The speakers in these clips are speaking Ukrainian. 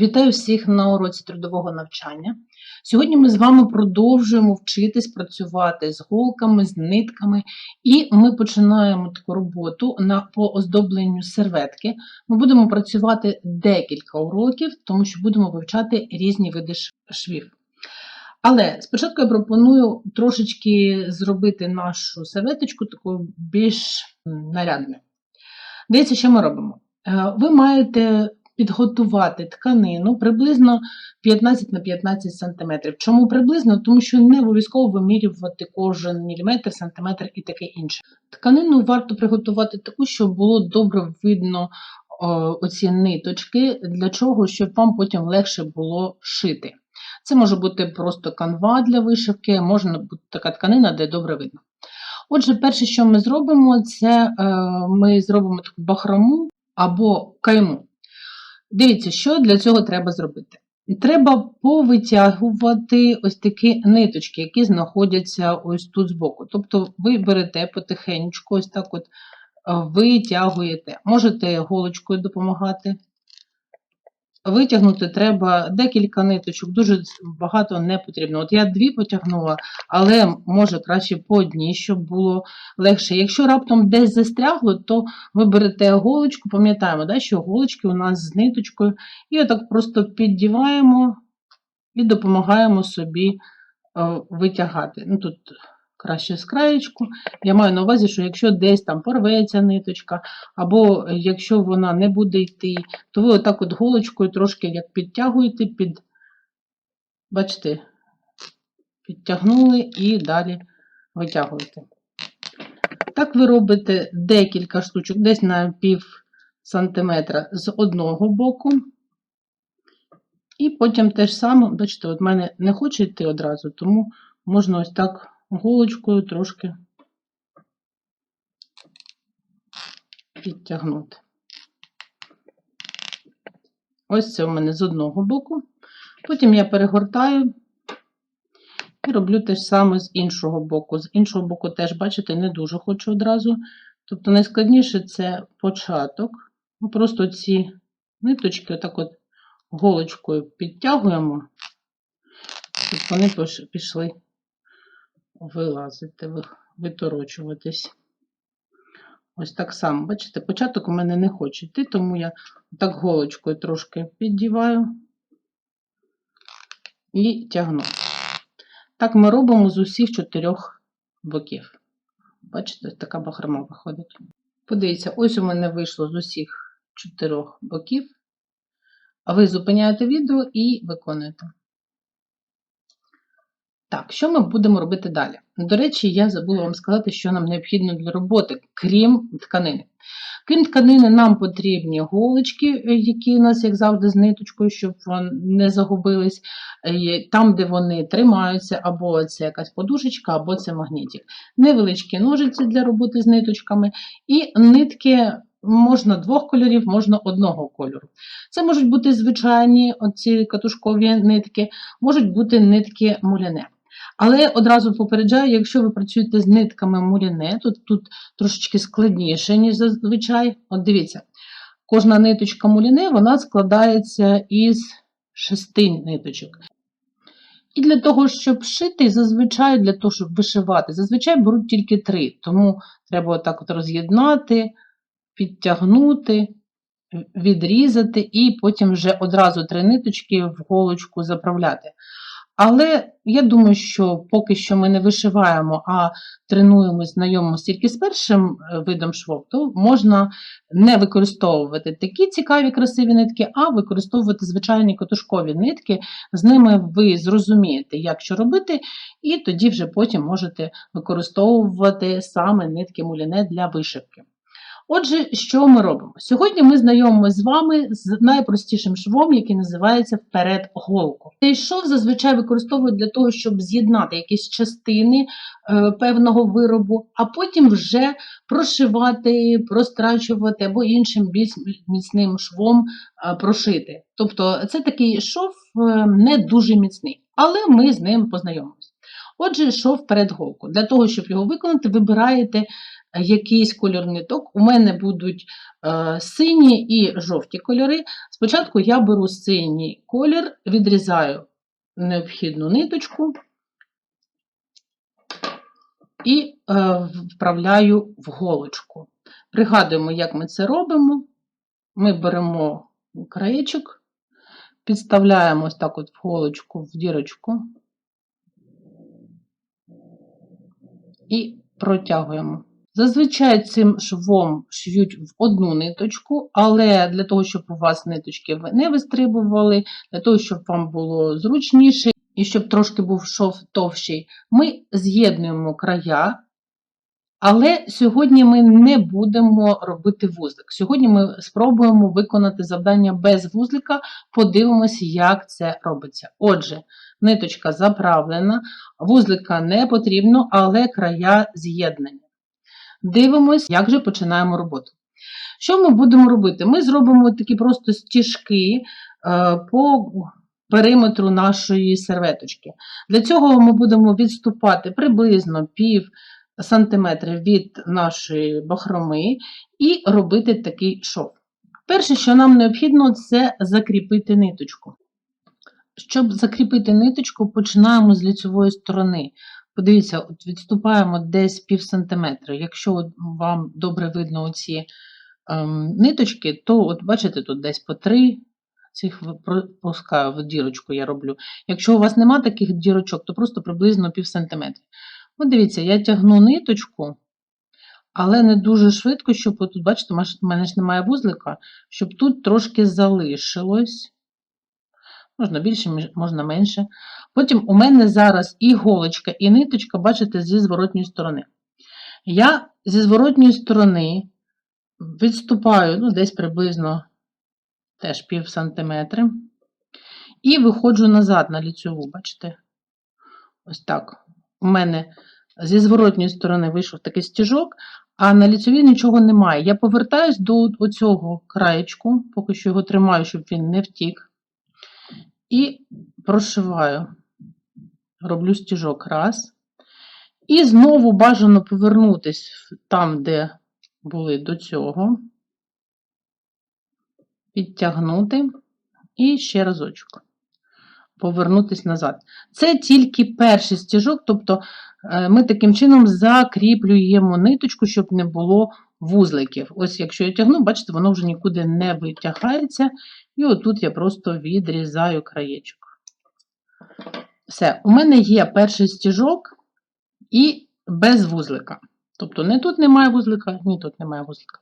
Вітаю всіх на уроці трудового навчання. Сьогодні ми з вами продовжуємо вчитись працювати з голками, з нитками, і ми починаємо таку роботу на, по оздобленню серветки. Ми будемо працювати декілька уроків, тому що будемо вивчати різні види швів. Але спочатку я пропоную трошечки зробити нашу серветочку такою більш нарядною. Дивіться, що ми робимо. Е, Ви маєте підготувати тканину приблизно 15 на 15 см. Чому приблизно? Тому що не обов'язково вимірювати кожен міліметр, сантиметр і таке інше. Тканину варто приготувати таку, щоб було добре видно оці ниточки, для чого, щоб вам потім легше було шити. Це може бути просто канва для вишивки, може бути така тканина, де добре видно. Отже, перше, що ми зробимо, це е, ми зробимо таку бахрому або кайму. Дивіться, що для цього треба зробити. Треба повитягувати ось такі ниточки, які знаходяться ось тут збоку. Тобто ви берете потихеньку, ось так от е, витягуєте. Можете голочкою допомагати. Витягнути треба декілька ниточок, дуже багато не потрібно. От я дві потягнула, але може краще по одній, щоб було легше. Якщо раптом десь застрягло, то ви берете голочку, пам'ятаємо, да, що голочки у нас з ниточкою, і отак просто піддіваємо і допомагаємо собі е, витягати. Ну, тут краще з краєчку. Я маю на увазі, що якщо десь там порветься ниточка, або якщо вона не буде йти, то ви отак от голочкою трошки як підтягуєте, під, бачите, підтягнули і далі витягуєте. Так ви робите декілька штучок, десь на пів сантиметра з одного боку. І потім те ж саме, бачите, от мене не хоче йти одразу, тому можна ось так голочкою трошки підтягнути. Ось це у мене з одного боку. Потім я перегортаю і роблю те ж саме з іншого боку. З іншого боку, теж, бачите, не дуже хочу одразу. Тобто найскладніше це початок. Ми просто ці ниточки отак от голочкою підтягуємо, щоб вони пішли вилазити, виторочуватись. Ось так само, бачите, початок у мене не хоче йти, тому я так голочкою трошки піддіваю і тягну. Так ми робимо з усіх чотирьох боків. Бачите, така бахрома виходить. Подивіться, ось у мене вийшло з усіх чотирьох боків. А ви зупиняєте відео і виконуєте. Так, що ми будемо робити далі? До речі, я забула вам сказати, що нам необхідно для роботи, крім тканини. Крім тканини, нам потрібні голочки, е, які у нас, як завжди, з ниточкою, щоб вони не загубились. Е, Там, де вони тримаються, або це якась подушечка, або це магнітик. Невеличкі ножиці для роботи з ниточками, і нитки можна двох кольорів, можна одного кольору. Це можуть бути звичайні оці катушкові нитки, можуть бути нитки муляне. Але одразу попереджаю, якщо ви працюєте з нитками муляне, то тут трошечки складніше, ніж зазвичай. От дивіться, кожна ниточка муляне вона складається із шести ниточок. І для того, щоб шити, зазвичай для того, щоб вишивати, зазвичай беруть тільки три. Тому треба отак от роз'єднати, підтягнути, відрізати і потім вже одразу три ниточки в голочку заправляти. Але я думаю, що поки що ми не вишиваємо, а тренуємось, знайомимося тільки з першим е, видом швов, то можна не використовувати такі цікаві красиві нитки, а використовувати звичайні катушкові нитки. З ними ви зрозумієте, як що робити, і тоді вже потім можете використовувати саме нитки муліне для вишивки. Отже, що ми робимо? Сьогодні ми знайомимося з вами з найпростішим швом, який називається вперед голку. Цей шов зазвичай використовують для того, щоб з'єднати якісь частини е, певного виробу, а потім вже прошивати, прострачувати або іншим більш міцним швом е, прошити. Тобто це такий шов е, не дуже міцний, але ми з ним познайомимося. Отже, шов вперед голку. Для того, щоб його виконати, вибираєте якийсь кольор ниток. У мене будуть е, сині і жовті кольори. Спочатку я беру синій колір, відрізаю необхідну ниточку і е, вправляю в голочку. Пригадуємо, як ми це робимо. Ми беремо краєчок, підставляємо ось так от в голочку, в дірочку і протягуємо. Зазвичай цим швом шьють в одну ниточку, але для того, щоб у вас ниточки не вистрибували, для того, щоб вам було зручніше і щоб трошки був шов товщий, ми з'єднуємо края. Але сьогодні ми не будемо робити вузлик. Сьогодні ми спробуємо виконати завдання без вузлика, подивимося, як це робиться. Отже, ниточка заправлена, вузлика не потрібно, але края з'єднані. Дивимось, як же починаємо роботу. Що ми будемо робити? Ми зробимо такі просто стіжки е, по периметру нашої серветочки. Для цього ми будемо відступати приблизно пів сантиметрів від нашої бахроми і робити такий шов. Перше, що нам необхідно, це закріпити ниточку. Щоб закріпити ниточку, починаємо з лицевої сторони. Подивіться, от відступаємо десь пів сантиметра. Якщо вам добре видно оці ем, ниточки, то от бачите, тут десь по три цих пропускаю в дірочку я роблю. Якщо у вас нема таких дірочок, то просто приблизно пів сантиметра. От дивіться, я тягну ниточку, але не дуже швидко, щоб тут, бачите, в мене ж немає вузлика, щоб тут трошки залишилось. Можна більше, можна менше. Потім у мене зараз і голочка, і ниточка, бачите, зі зворотньої сторони. Я зі зворотньої сторони відступаю, ну, десь приблизно теж пів сантиметри. І виходжу назад на ліцеву, бачите? Ось так. У мене зі зворотньої сторони вийшов такий стіжок, а на ліцевій нічого немає. Я повертаюсь до оцього краєчку, поки що його тримаю, щоб він не втік. І прошиваю, роблю стіжок раз. І знову бажано повернутися там, де були до цього, підтягнути і ще разочок повернутися назад. Це тільки перший стіжок, тобто е, ми таким чином закріплюємо ниточку, щоб не було вузликів. Ось, якщо я тягну, бачите, воно вже нікуди не витягається. І отут я просто відрізаю краєчок. Все, у мене є перший стіжок і без вузлика. Тобто, не тут немає вузлика, ні тут немає вузлика.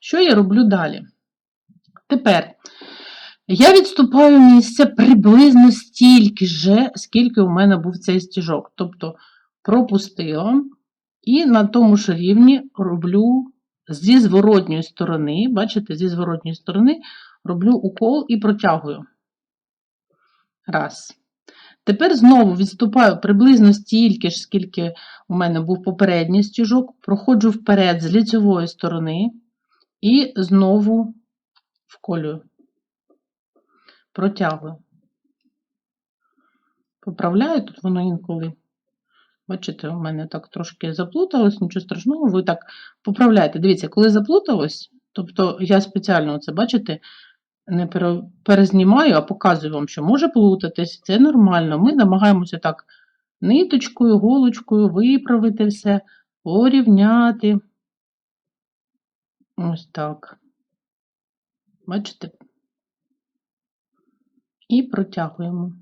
Що я роблю далі? Тепер я відступаю місце приблизно стільки ж, скільки у мене був цей стіжок. Тобто пропустила і на тому ж рівні роблю зі зворотньої сторони, бачите, зі зворотньої сторони роблю укол і протягую. Раз. Тепер знову відступаю приблизно стільки ж, скільки у мене був попередній стіжок, проходжу вперед з ліцевої сторони і знову вколюю протягую. Поправляю, тут воно інколи, бачите, у мене так трошки заплуталось, нічого страшного, ви так поправляєте. Дивіться, коли заплуталось, тобто я спеціально це, бачите, не перезнімаю, а показую вам, що може плутатись, це нормально. Ми намагаємося так ниточкою, голочкою виправити все, порівняти. Ось так. Бачите? і протягуємо.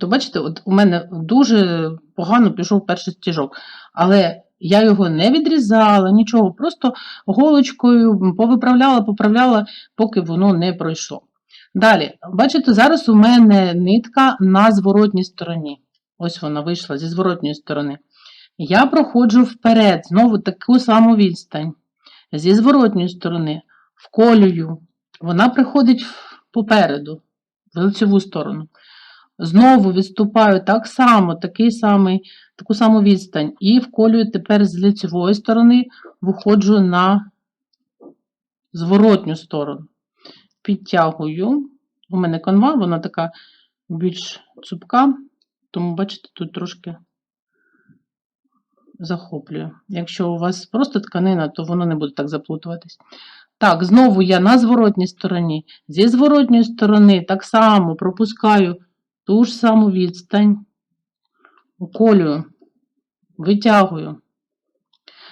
Тобто, бачите, от у мене дуже погано пішов перший стіжок, але я його не відрізала, нічого, просто голочкою повиправляла, поправляла, поки воно не пройшло. Далі, бачите, зараз у мене нитка на зворотній стороні. Ось вона вийшла зі зворотньої сторони. Я проходжу вперед, знову таку саму відстань. Зі зворотньої сторони, вколюю. Вона приходить попереду, в лицеву сторону. Знову відступаю так само, такий самий, таку саму відстань. І вколюю тепер з лицевої сторони, виходжу на зворотню сторону. підтягую. У мене канва, вона така більш цупка, тому, бачите, тут трошки захоплюю. Якщо у вас просто тканина, то воно не буде так заплутуватись. Так, знову я на зворотній стороні. Зі зворотньої сторони так само пропускаю ту ж саму відстань, уколюю, витягую.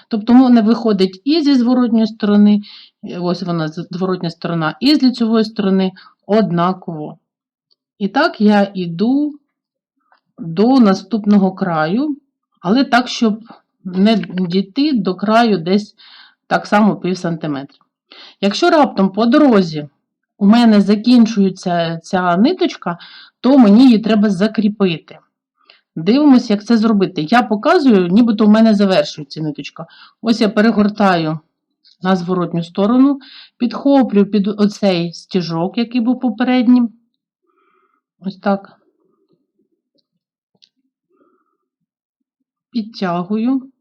Тобто в мене виходить і зі зворотньої сторони, ось вона зворотня сторона, і з лицевої сторони однаково. І так я йду до наступного краю, але так, щоб не дійти до краю десь так само пів сантиметра. Якщо раптом по дорозі у мене закінчується ця ниточка, то мені її треба закріпити. Дивимося, як це зробити. Я показую, нібито у мене завершується ниточка. Ось я перегортаю на зворотню сторону, підхоплюю під оцей стіжок, який був попереднім. Ось так. Підтягую.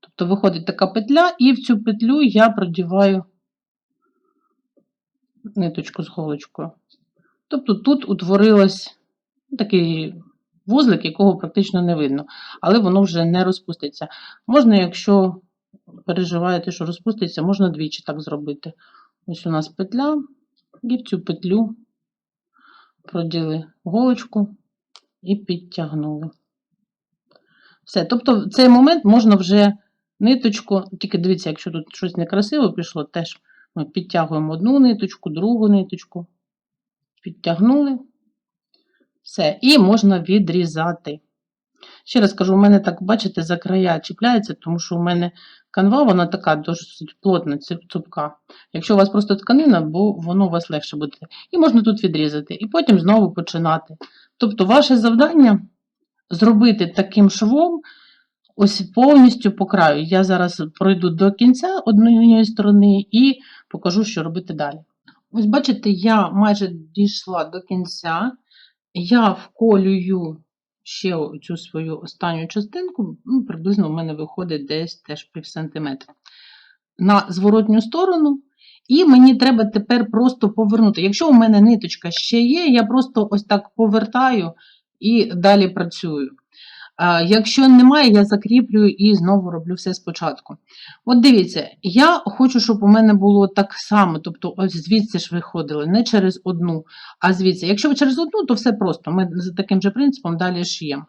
Тобто виходить така петля, і в цю петлю я продіваю ниточку з голочкою. Тобто тут утворилось такий вузлик, якого практично не видно, але воно вже не розпуститься. Можна, якщо переживаєте, що розпуститься, можна двічі так зробити. Ось у нас петля, і в цю петлю проділи голочку і підтягнули. Все. Тобто, в цей момент можна вже ниточку, тільки дивіться, якщо тут щось некрасиво пішло, теж ми підтягуємо одну ниточку, другу ниточку, підтягнули. Все, і можна відрізати. Ще раз кажу, у мене так, бачите, за края чіпляється, тому що у мене канва, вона така досить плотна, цупка. Якщо у вас просто тканина, бо воно у вас легше буде. І можна тут відрізати, і потім знову починати. Тобто, ваше завдання зробити таким швом, ось повністю по краю. Я зараз пройду до кінця однієї сторони і покажу, що робити далі. Ось, бачите, я майже дійшла до кінця. Я вколюю ще цю свою останню частинку, ну, приблизно у мене виходить десь теж пів сантиметра. На зворотню сторону, і мені треба тепер просто повернути. Якщо у мене ниточка ще є, я просто ось так повертаю і далі працюю. А Якщо немає, я закріплюю і знову роблю все спочатку. От дивіться, я хочу, щоб у мене було так само, тобто ось звідси ж виходили, не через одну, а звідси. Якщо через одну, то все просто. Ми за таким же принципом далі шиємо.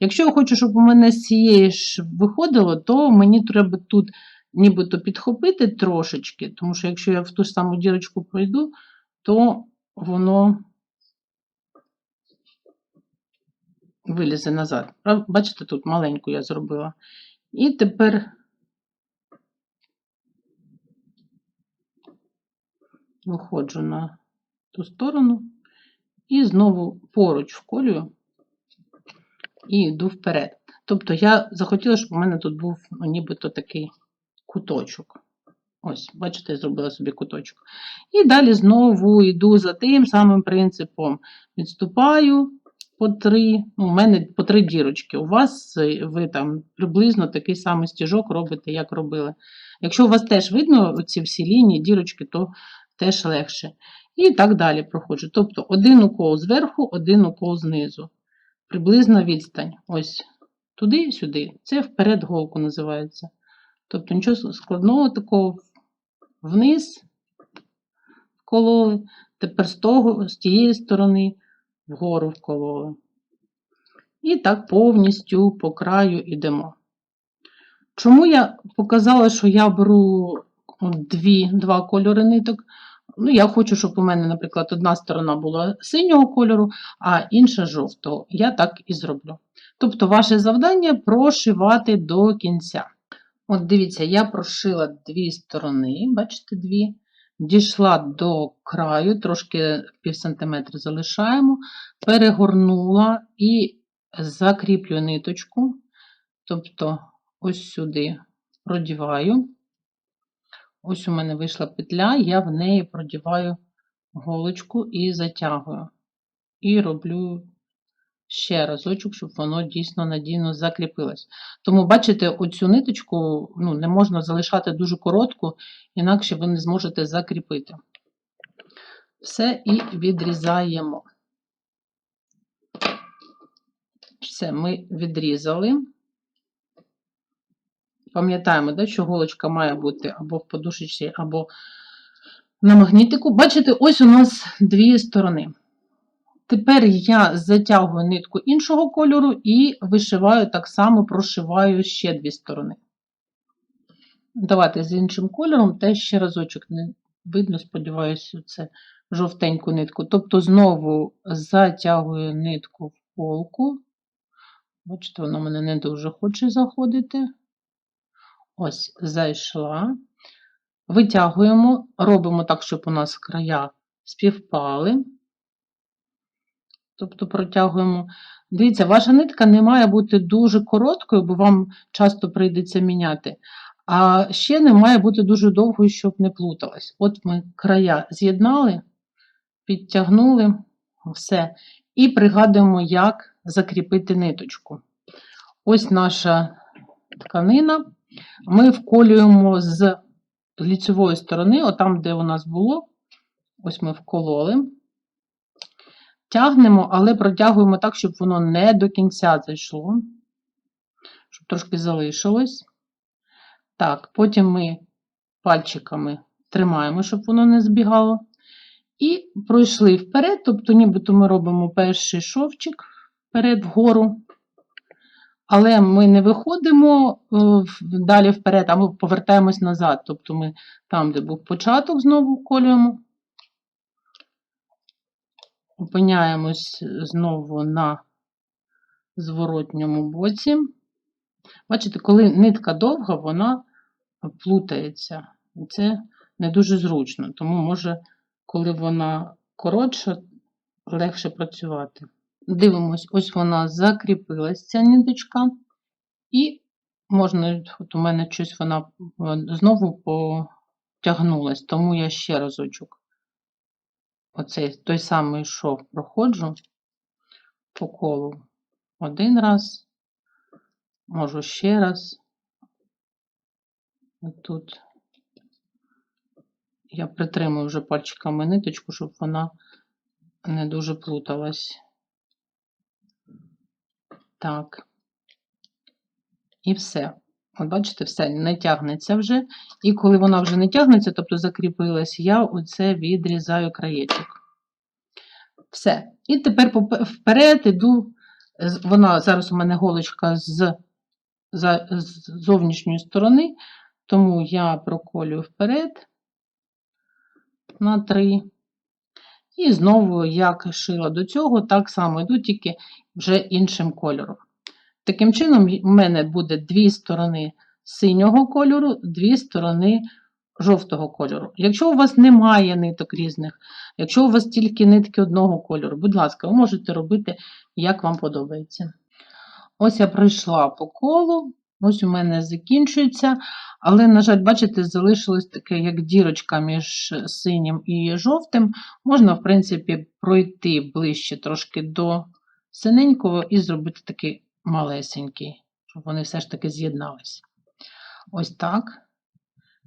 Якщо я хочу, щоб у мене з цієї ж виходило, то мені треба тут нібито підхопити трошечки, тому що якщо я в ту ж саму дірочку пройду, то воно. Вилізе назад. Бачите, тут маленьку я зробила. І тепер виходжу на ту сторону і знову поруч вколюю і йду вперед. Тобто я захотіла, щоб у мене тут був ну, нібито такий куточок. Ось, бачите, я зробила собі куточок. І далі знову йду за тим самим принципом. Відступаю, по три, ну, у мене по три дірочки. У вас е, ви там приблизно такий самий стіжок робите, як робили. Якщо у вас теж видно ці всі лінії, дірочки, то теж легше. І так далі проходжу. Тобто один укол зверху, один укол знизу. Приблизна відстань. Ось туди сюди. Це вперед голку називається. Тобто нічого складного такого вниз вкололи. Тепер з того, з тієї сторони вгору вкололи. І так повністю по краю йдемо. Чому я показала, що я беру дві, два кольори ниток? Ну, Я хочу, щоб у мене, наприклад, одна сторона була синього кольору, а інша жовтого. Я так і зроблю. Тобто, ваше завдання прошивати до кінця. От дивіться, я прошила дві сторони, бачите, дві. Дійшла до краю, трошки пів сантиметра залишаємо, перегорнула і закріплюю ниточку, тобто ось сюди продіваю. Ось у мене вийшла петля, я в неї продіваю голочку і затягую. І роблю ще разочок, щоб воно дійсно надійно закріпилось. Тому, бачите, оцю ниточку ну, не можна залишати дуже коротку, інакше ви не зможете закріпити. Все і відрізаємо. Все, ми відрізали. Пам'ятаємо, да, що голочка має бути або в подушечці, або на магнітику. Бачите, ось у нас дві сторони. Тепер я затягую нитку іншого кольору і вишиваю так само, прошиваю ще дві сторони. Давайте з іншим кольором теж ще разочок не видно, сподіваюся, це жовтеньку нитку. Тобто знову затягую нитку в полку. Бачите, вона мене не дуже хоче заходити. Ось, зайшла. Витягуємо, робимо так, щоб у нас края співпали. Тобто протягуємо. Дивіться, ваша нитка не має бути дуже короткою, бо вам часто прийдеться міняти. А ще не має бути дуже довгою, щоб не плуталась. От ми края з'єднали, підтягнули, все. І пригадуємо, як закріпити ниточку. Ось наша тканина. Ми вколюємо з ліцевої сторони, отам, де у нас було, ось ми вкололи. Тягнемо, але протягуємо так, щоб воно не до кінця зайшло, щоб трошки залишилось. Так, потім ми пальчиками тримаємо, щоб воно не збігало. І пройшли вперед, тобто, нібито ми робимо перший шовчик вперед вгору. Але ми не виходимо е, далі вперед, а ми повертаємось назад. Тобто ми там, де був початок, знову вколюємо. Опиняємось знову на зворотньому боці. Бачите, коли нитка довга, вона плутається. І це не дуже зручно, тому може, коли вона коротша, легше працювати. Дивимось, ось вона закріпилась, ця ниточка, і можна, от у мене щось вона знову потягнулась, тому я ще разочок оцей той самий шов проходжу по колу один раз, можу ще раз. Тут я притримую вже пальчиками ниточку, щоб вона не дуже плуталась. Так. І все. От бачите, все не тягнеться вже. І коли вона вже не тягнеться, тобто закріпилась, я оце відрізаю краєчок. Все. І тепер вперед іду. Вона зараз у мене голочка з, за- з зовнішньої сторони, тому я проколюю вперед на 3. І знову, як шила до цього, так само йду, тільки вже іншим кольором. Таким чином, в мене буде дві сторони синього кольору, дві сторони жовтого кольору. Якщо у вас немає ниток різних, якщо у вас тільки нитки одного кольору, будь ласка, ви можете робити, як вам подобається. Ось я пройшла по колу, ось у мене закінчується, але, на жаль, бачите, залишилось таке, як дірочка між синім і жовтим. Можна, в принципі, пройти ближче трошки до синенького і зробити такий малесенький, щоб вони все ж таки з'єднались. Ось так.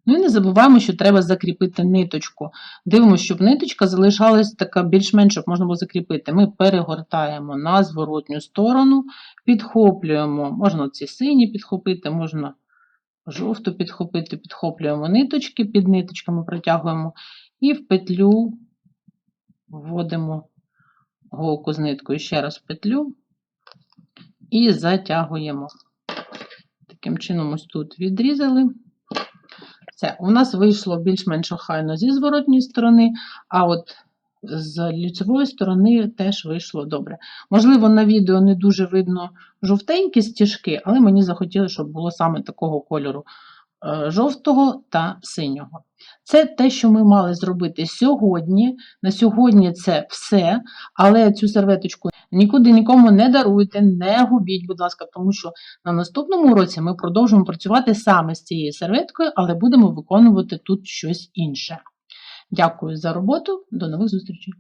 Ну і не забуваємо, що треба закріпити ниточку. Дивимося, щоб ниточка залишалась така більш-менш, щоб можна було закріпити. Ми перегортаємо на зворотню сторону, підхоплюємо, можна ці сині підхопити, можна жовту підхопити, підхоплюємо ниточки, під ниточками протягуємо і в петлю вводимо голку з ниткою ще раз в петлю і затягуємо. Таким чином, ось тут відрізали. Все, у нас вийшло більш-менш охайно зі зворотньої сторони, а от з ліцевої сторони теж вийшло добре. Можливо, на відео не дуже видно жовтенькі стіжки, але мені захотілося, щоб було саме такого кольору е, жовтого та синього. Це те, що ми мали зробити сьогодні. На сьогодні це все, але цю серветочку нікуди нікому не даруйте, не губіть, будь ласка, тому що на наступному уроці ми продовжимо працювати саме з цією серветкою, але будемо виконувати тут щось інше. Дякую за роботу, до нових зустрічей!